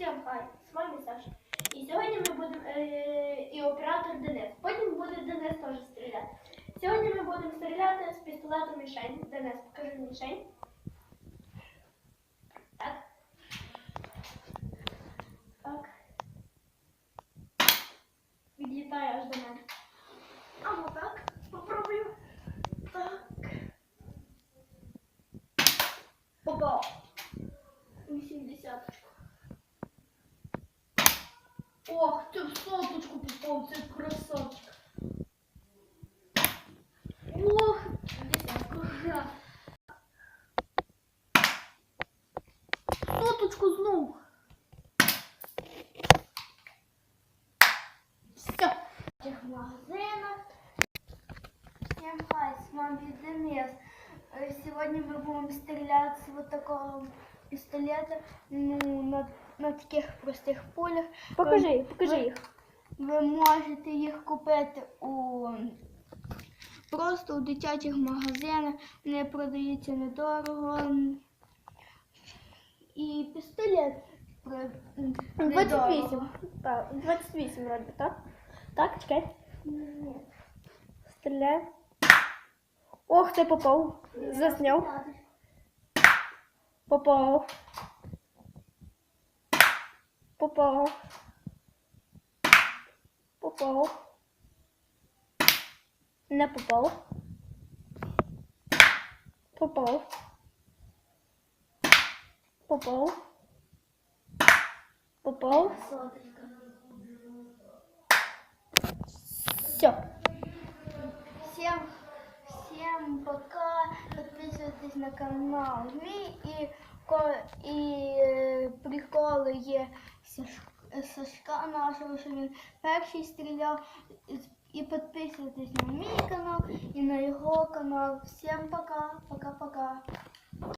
Всем хай, з вами Саша. І сьогодні ми будемо е, і оператор Денис. Потім буде Денис теж стріляти. Сьогодні ми будемо стріляти з пістолету мішень. Денис, покажи мішень. Так. Так. Відлітає аж до мене. А ну так, попробую. Так. Попав. 80. Ох, ти в соточку попав, це красавчик. Ох. Га. Соточку знов. Все. В магазинах. Всем хай, с вами Денис. Сегодня мы будем стрелять с вот такого пистолета, ну, на, на таких простих пулях. Покажи, покажи Ви- їх. Ви можете їх купити у просто у дитячих магазинах, вони продаються недорого. І пістолет недорого. 28. Так, 28 вроді, так? Так, чекай. Ні. Стріляй. Ох, ти попав. Засняв. Попав. Попав. Попав. Не попав. Попав. Попав. Попав. Все. Подписывайтесь на канал мій і, і е, приколи є Саш- Сашка нашого, що він перший стріляв. І- підписуйтесь на мій канал і на його канал. Всем пока, пока-пока.